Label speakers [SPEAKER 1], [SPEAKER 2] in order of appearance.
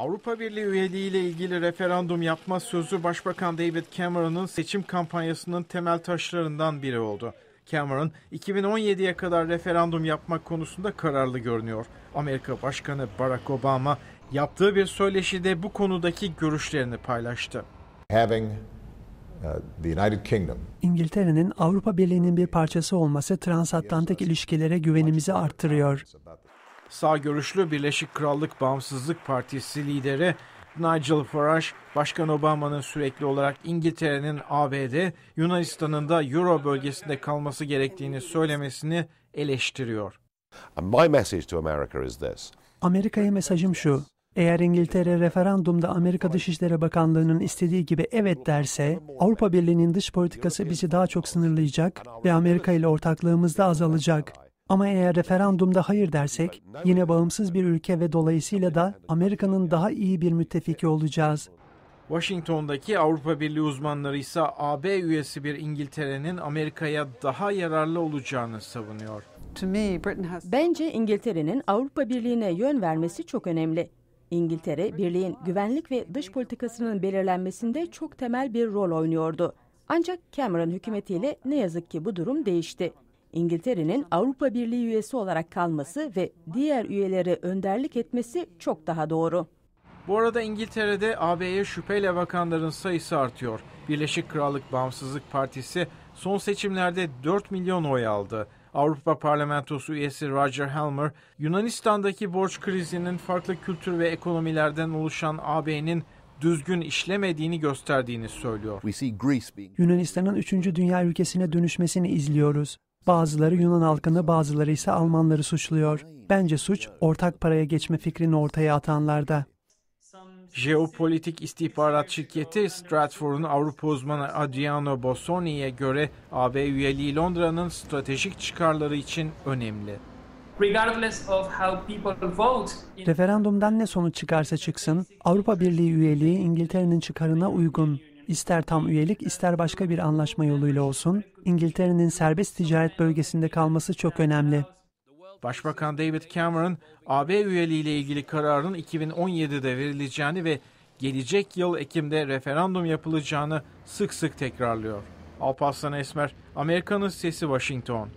[SPEAKER 1] Avrupa Birliği üyeliği ile ilgili referandum yapma sözü Başbakan David Cameron'ın seçim kampanyasının temel taşlarından biri oldu. Cameron, 2017'ye kadar referandum yapmak konusunda kararlı görünüyor. Amerika Başkanı Barack Obama yaptığı bir söyleşide bu konudaki görüşlerini paylaştı.
[SPEAKER 2] having uh, the United Kingdom
[SPEAKER 3] İngiltere'nin Avrupa Birliği'nin bir parçası olması transatlantik ilişkilere güvenimizi arttırıyor.
[SPEAKER 1] Sağ görüşlü Birleşik Krallık Bağımsızlık Partisi lideri Nigel Farage, Başkan Obama'nın sürekli olarak İngiltere'nin ABD, Yunanistan'ın da Euro bölgesinde kalması gerektiğini söylemesini eleştiriyor.
[SPEAKER 4] And my message to America is this
[SPEAKER 3] Amerika'ya mesajım şu. Eğer İngiltere referandumda Amerika Dışişleri Bakanlığı'nın istediği gibi evet derse, Avrupa Birliği'nin dış politikası bizi daha çok sınırlayacak ve Amerika ile ortaklığımız da azalacak. Ama eğer referandumda hayır dersek, yine bağımsız bir ülke ve dolayısıyla da Amerika'nın daha iyi bir müttefiki olacağız.
[SPEAKER 1] Washington'daki Avrupa Birliği uzmanları ise AB üyesi bir İngiltere'nin Amerika'ya daha yararlı olacağını savunuyor.
[SPEAKER 5] Bence İngiltere'nin Avrupa Birliği'ne yön vermesi çok önemli. İngiltere, birliğin güvenlik ve dış politikasının belirlenmesinde çok temel bir rol oynuyordu. Ancak Cameron hükümetiyle ne yazık ki bu durum değişti. İngiltere'nin Avrupa Birliği üyesi olarak kalması ve diğer üyeleri önderlik etmesi çok daha doğru.
[SPEAKER 1] Bu arada İngiltere'de AB'ye şüpheyle bakanların sayısı artıyor. Birleşik Krallık Bağımsızlık Partisi son seçimlerde 4 milyon oy aldı. Avrupa Parlamentosu üyesi Roger Helmer, Yunanistan'daki borç krizinin farklı kültür ve ekonomilerden oluşan AB'nin düzgün işlemediğini gösterdiğini söylüyor.
[SPEAKER 3] Yunanistan'ın 3. dünya ülkesine dönüşmesini izliyoruz. Bazıları Yunan halkını, bazıları ise Almanları suçluyor. Bence suç ortak paraya geçme fikrini ortaya atanlarda.
[SPEAKER 1] Jeopolitik istihbarat şirketi Stratfor'un Avrupa uzmanı Adriano Bossoni'ye göre AB üyeliği Londra'nın stratejik çıkarları için önemli.
[SPEAKER 6] regardless of how people vote in
[SPEAKER 3] Referandumdan ne sonuç çıkarsa çıksın, Avrupa Birliği üyeliği İngiltere'nin çıkarına uygun. İster tam üyelik, ister başka bir anlaşma yoluyla olsun, İngiltere'nin serbest ticaret bölgesinde kalması çok önemli.
[SPEAKER 1] Başbakan David Cameron, AB üyeliği ile ilgili kararın 2017'de verileceğini ve gelecek yıl Ekim'de referandum yapılacağını sık sık tekrarlıyor. Alparslan Esmer, Amerika'nın Sesi Washington.